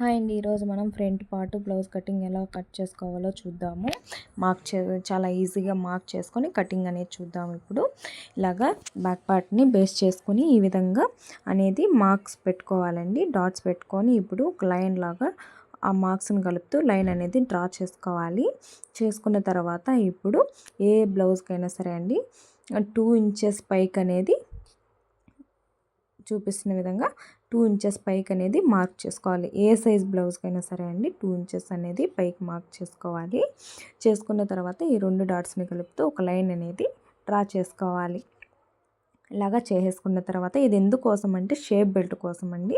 Hi అండి ఈరోజు మనం ఫ్రంట్ పార్ట్ బ్లౌజ్ కటింగ్ ఎలా కట్ చేసుకోవాలో చూద్దాము. మార్క్ చే చాలా ఈజీగా మార్క్ చేసుకొని కటింగ్ అనేది చూద్దాము ఇప్పుడు. ఇలాగా బ్యాక్ పార్ట్ని బేస్ చేసుకొని ఈ విధంగా అనేది మార్క్స్ పెట్టుకోవాలండి. డాట్స్ పెట్టుకొని ఇప్పుడు ఒక లైన్ లాగా ఆ మార్క్స్ని కలుపుతూ లైన్ అనేది డ్రా చేసుకోవాలి. చేసుకున్న తర్వాత ఇప్పుడు ఏ బ్లౌజ్కైనా సరే అండి టూ ఇంచెస్ పైకి అనేది చూపిస్తున్న విధంగా టూ ఇంచెస్ పైకి అనేది మార్క్ చేసుకోవాలి. ఏ సైజ్ బ్లౌజ్కైనా సరే అండి టూ ఇంచెస్ అనేది పైకి మార్క్ చేసుకోవాలి. చేసుకున్న తర్వాత ఈ రెండు డాట్స్ని కలుపుతూ ఒక లైన్ అనేది డ్రా చేసుకోవాలి. ఇలాగా చేసేసుకున్న తర్వాత ఇది ఎందుకోసం అంటే షేప్ బెల్ట్ కోసం అండి.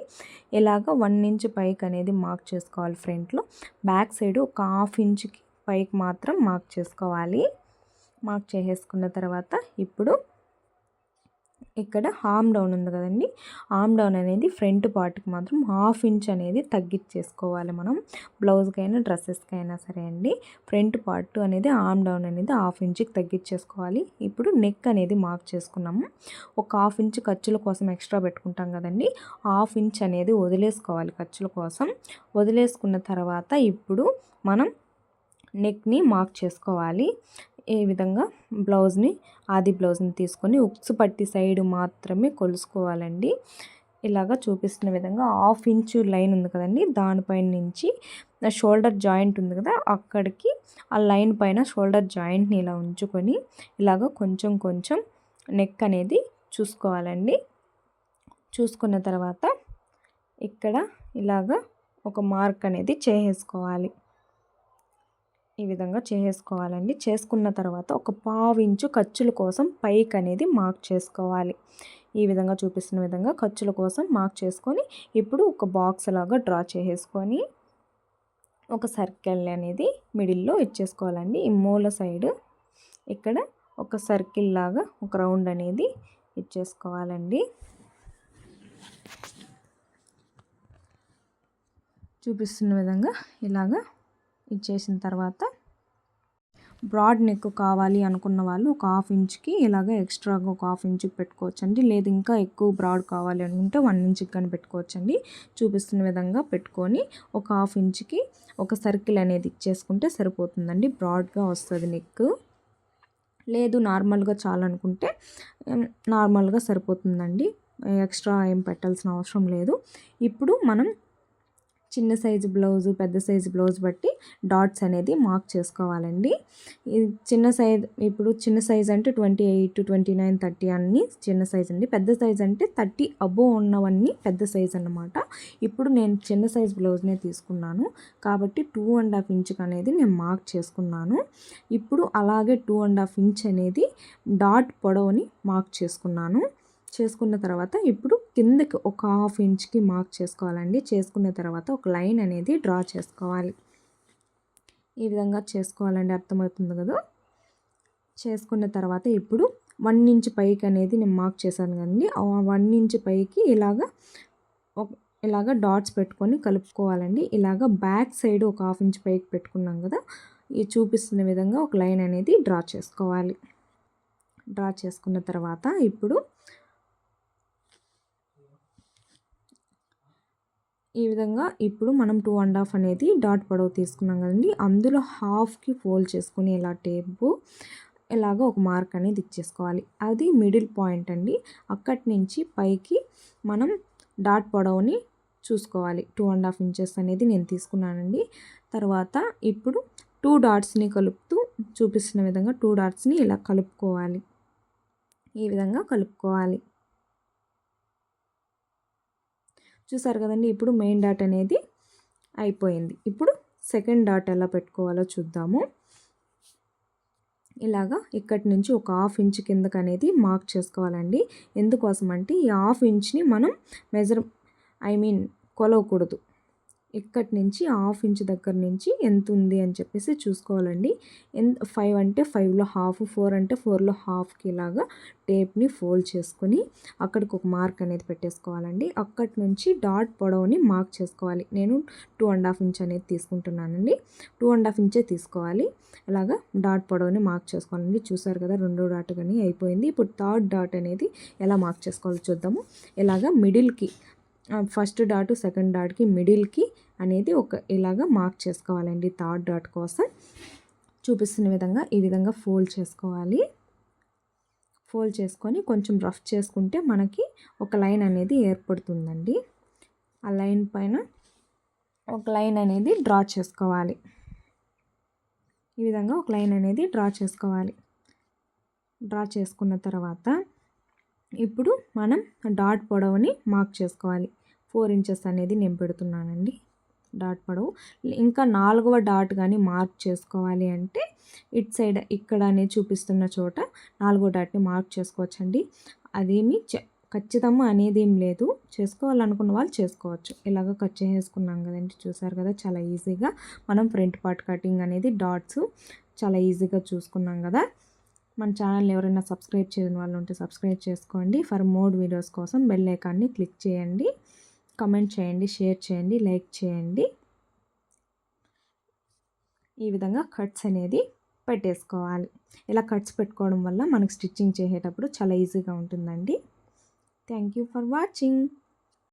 ఇలాగ వన్ ఇంచ్ పైకి అనేది మార్క్ చేసుకోవాలి ఫ్రంట్లో. బ్యాక్ సైడ్ ఒక హాఫ్ ఇంచ్కి పైకి మాత్రం మార్క్ చేసుకోవాలి. మార్క్ చేసేసుకున్న తర్వాత ఇప్పుడు ఇక్కడ హామ్ డౌన్ ఉంది కదండి. హామ్ డౌన్ అనేది ఫ్రంట్ పార్ట్కి మాత్రం హాఫ్ ఇంచ్ అనేది తగ్గించేసుకోవాలి మనం. బ్లౌజ్కైనా డ్రెస్సెస్కి అయినా సరే అండి. ఫ్రంట్ పార్ట్ అనేది హామ్ డౌన్ అనేది హాఫ్ ఇంచ్కి తగ్గించేసుకోవాలి. ఇప్పుడు నెక్ అనేది మార్క్ చేసుకున్నాము. ఒక హాఫ్ ఇంచ్ ఖర్చుల కోసం ఎక్స్ట్రా పెట్టుకుంటాం కదండి. హాఫ్ ఇంచ్ అనేది వదిలేసుకోవాలి ఖర్చుల కోసం. వదిలేసుకున్న తర్వాత ఇప్పుడు మనం నెక్ని మార్క్ చేసుకోవాలి. ఈ విధంగా బ్లౌజ్ని ఆది బ్లౌజ్ని తీసుకొని ఉక్స్ పట్టి సైడ్ మాత్రమే కొలుసుకోవాలండి. ఇలాగా చూపిస్తున్న విధంగా హాఫ్ ఇంచు లైన్ ఉంది కదండి దానిపైన నుంచి షోల్డర్ జాయింట్ ఉంది కదా అక్కడికి ఆ లైన్ పైన షోల్డర్ జాయింట్ని ఇలా ఉంచుకొని ఇలాగ కొంచెం కొంచెం నెక్ అనేది చూసుకోవాలండి. చూసుకున్న తర్వాత ఇక్కడ ఇలాగ ఒక మార్క్ అనేది చేసేసుకోవాలి. ఈ విధంగా చేసుకోవాలండి. చేసుకున్న తర్వాత ఒక పావు ఇంచు ఖర్చుల కోసం పైక్ అనేది మార్క్ చేసుకోవాలి. ఈ విధంగా చూపిస్తున్న విధంగా ఖర్చుల కోసం మార్క్ చేసుకొని ఇప్పుడు ఒక బాక్స్ లాగా డ్రా చేసుకొని ఒక సర్కిల్ అనేది మిడిల్లో ఇచ్చేసుకోవాలండి. ఈ మూల సైడ్ ఇక్కడ ఒక సర్కిల్ లాగా ఒక రౌండ్ అనేది ఇచ్చేసుకోవాలండి. చూపిస్తున్న విధంగా ఇలాగా ఇచ్చేసిన తర్వాత బ్రాడ్ నెక్ కావాలి అనుకున్న వాళ్ళు ఒక హాఫ్ ఇంచ్కి ఇలాగ ఎక్స్ట్రాగా ఒక హాఫ్ ఇంచ్కి పెట్టుకోవచ్చండి. లేదు ఇంకా ఎక్కువ బ్రాడ్ కావాలి అనుకుంటే వన్ ఇంచ్కి కానీ పెట్టుకోవచ్చండి. చూపిస్తున్న విధంగా పెట్టుకొని ఒక హాఫ్ ఇంచ్కి ఒక సర్కిల్ అనేది ఇచ్చేసుకుంటే సరిపోతుందండి. బ్రాడ్గా వస్తుంది నెక్. లేదు నార్మల్గా చాలనుకుంటే నార్మల్గా సరిపోతుందండి. ఎక్స్ట్రా ఏం పెట్టాల్సిన అవసరం లేదు. ఇప్పుడు మనం చిన్న సైజు బ్లౌజు పెద్ద సైజు బ్లౌజ్ బట్టి డాట్స్ అనేది మార్క్ చేసుకోవాలండి. చిన్న సైజ్ ఇప్పుడు చిన్న సైజ్ అంటే twenty eight twenty nine thirty అన్నీ చిన్న సైజ్ అండి. పెద్ద సైజ్ అంటే థర్టీ అబో ఉన్నవన్నీ పెద్ద సైజ్ అనమాట ఇప్పుడు నేను చిన్న సైజ్ బ్లౌజ్నే తీసుకున్నాను. కాబట్టి టూ అండ్ హాఫ్ ఇంచ్ అనేది నేను మార్క్ చేసుకున్నాను. ఇప్పుడు అలాగే టూ అండ్ హాఫ్ ఇంచ్ అనేది డాట్ పొడవుని మార్క్ చేసుకున్నాను. చేసుకున్న తర్వాత ఇప్పుడు కిందకి ఒక హాఫ్ ఇంచ్కి మార్క్ చేసుకోవాలండి. చేసుకున్న తర్వాత ఒక లైన్ అనేది డ్రా చేసుకోవాలి. ఈ విధంగా చేసుకోవాలండి. అర్థమవుతుంది కదా? చేసుకున్న తర్వాత ఇప్పుడు వన్ ఇంచ్ పైకి అనేది నేను మార్క్ చేశాను కదండి. ఆ వన్ ఇంచ్ పైకి ఇలాగ ఇలాగ డాట్స్ పెట్టుకొని కలుపుకోవాలండి. ఇలాగ బ్యాక్ సైడ్ ఒక హాఫ్ ఇంచ్ పైకి పెట్టుకున్నాం కదా? ఈ చూపిస్తున్న విధంగా ఒక లైన్ అనేది డ్రా చేసుకోవాలి. డ్రా చేసుకున్న తర్వాత ఇప్పుడు ఈ విధంగా ఇప్పుడు మనం టూ అండ్ హాఫ్ అనేది డాట్ పొడవు తీసుకున్నాం కదండి. అందులో హాఫ్కి ఫోల్డ్ చేసుకుని ఇలా టేపు ఇలాగ ఒక మార్క్ అనేది ఇచ్చేసుకోవాలి. అది మిడిల్ పాయింట్ అండి. అక్కడి నుంచి పైకి మనం డాట్ పొడవుని చూసుకోవాలి. టూ అండ్ హాఫ్ ఇంచెస్ అనేది నేను తీసుకున్నానండి. తర్వాత ఇప్పుడు టూ డాట్స్ని కలుపుతూ చూపిస్తున్న విధంగా టూ డాట్స్ని ఇలా కలుపుకోవాలి. ఈ విధంగా కలుపుకోవాలి. చూసారు కదండి ఇప్పుడు మెయిన్ డాట్ అనేది అయిపోయింది. ఇప్పుడు సెకండ్ డాట్ ఎలా పెట్టుకోవాలో చూద్దాము. ఇలాగా ఇక్కడి నుంచి ఒక హాఫ్ ఇంచ్ కిందకు అనేది మార్క్ చేసుకోవాలండి. ఎందుకోసం అంటే ఈ హాఫ్ ఇంచ్ని మనం మెజర్ ఐ మీన్ కొలవకూడదు. ఇక్కడి నుంచి హాఫ్ ఇంచ్ దగ్గర నుంచి ఎంత ఉంది అని చెప్పేసి చూసుకోవాలండి. ఎంత ఫైవ్ అంటే ఫైవ్లో హాఫ్ ఫోర్ అంటే ఫోర్లో హాఫ్కి ఇలాగా టేప్ని ఫోల్డ్ చేసుకొని అక్కడికి ఒక మార్క్ అనేది పెట్టేసుకోవాలండి. అక్కడి నుంచి డాట్ పొడవుని మార్క్ చేసుకోవాలి. నేను టూ అండ్ హాఫ్ ఇంచ్ అనేది తీసుకుంటున్నానండి. టూ అండ్ హాఫ్ ఇంచే తీసుకోవాలి. ఇలాగా డాట్ పొడవుని మార్క్ చేసుకోవాలండి. చూసారు కదా రెండో డాట్ కానీ అయిపోయింది. ఇప్పుడు థర్డ్ డాట్ అనేది ఎలా మార్క్ చేసుకోవాలో చూద్దాము. ఇలాగా మిడిల్కి ఫస్ట్ డాట్ సెకండ్ డాట్కి మిడిల్కి అనేది ఒక ఇలాగా మార్క్ చేసుకోవాలండి. థర్డ్ డాట్ కోసం చూపిస్తున్న విధంగా ఈ విధంగా ఫోల్డ్ చేసుకోవాలి. ఫోల్డ్ చేసుకొని కొంచెం రఫ్ చేసుకుంటే మనకి ఒక లైన్ అనేది ఏర్పడుతుందండి. ఆ లైన్ పైన ఒక లైన్ అనేది డ్రా చేసుకోవాలి. ఈ విధంగా ఒక లైన్ అనేది డ్రా చేసుకోవాలి. డ్రా చేసుకున్న తర్వాత ఇప్పుడు మనం డాట్ పొడవుని మార్క్ చేసుకోవాలి. ఫోర్ ఇంచెస్ అనేది నేను పెడుతున్నానండి. డాట్ పొడవు. ఇంకా నాలుగవ డాట్ కానీ మార్క్ చేసుకోవాలి అంటే ఇట్ సైడ్ ఇక్కడ అనేది చూపిస్తున్న చోట నాలుగో డాట్ని మార్క్ చేసుకోవచ్చండి. అదేమి ఖచ్చితంగా అనేది ఏం లేదు. చేసుకోవాలనుకున్న వాళ్ళు చేసుకోవచ్చు. ఇలాగ కట్ చేసుకున్నాం కదండి. చూసారు కదా చాలా ఈజీగా మనం ఫ్రంట్ పార్ట్ కటింగ్ అనేది డాట్స్ చాలా ఈజీగా చూసుకున్నాం కదా. మన ఛానల్ ఎవరైనా సబ్స్క్రైబ్ చేయని వాళ్ళు ఉంటే సబ్స్క్రైబ్ చేసుకోండి. ఫర్ మోర్ వీడియోస్ కోసం బెల్ ఐకాన్ని క్లిక్ చేయండి. కమెంట్ చేయండి షేర్ చేయండి లైక్ చేయండి. ఈ విధంగా కట్స్ అనేది పెట్టేసుకోవాలి. ఇలా కట్స్ పెట్టుకోవడం వల్ల మనకు స్టిచ్చింగ్ చేసేటప్పుడు చాలా ఈజీగా ఉంటుందండి. Thank you for watching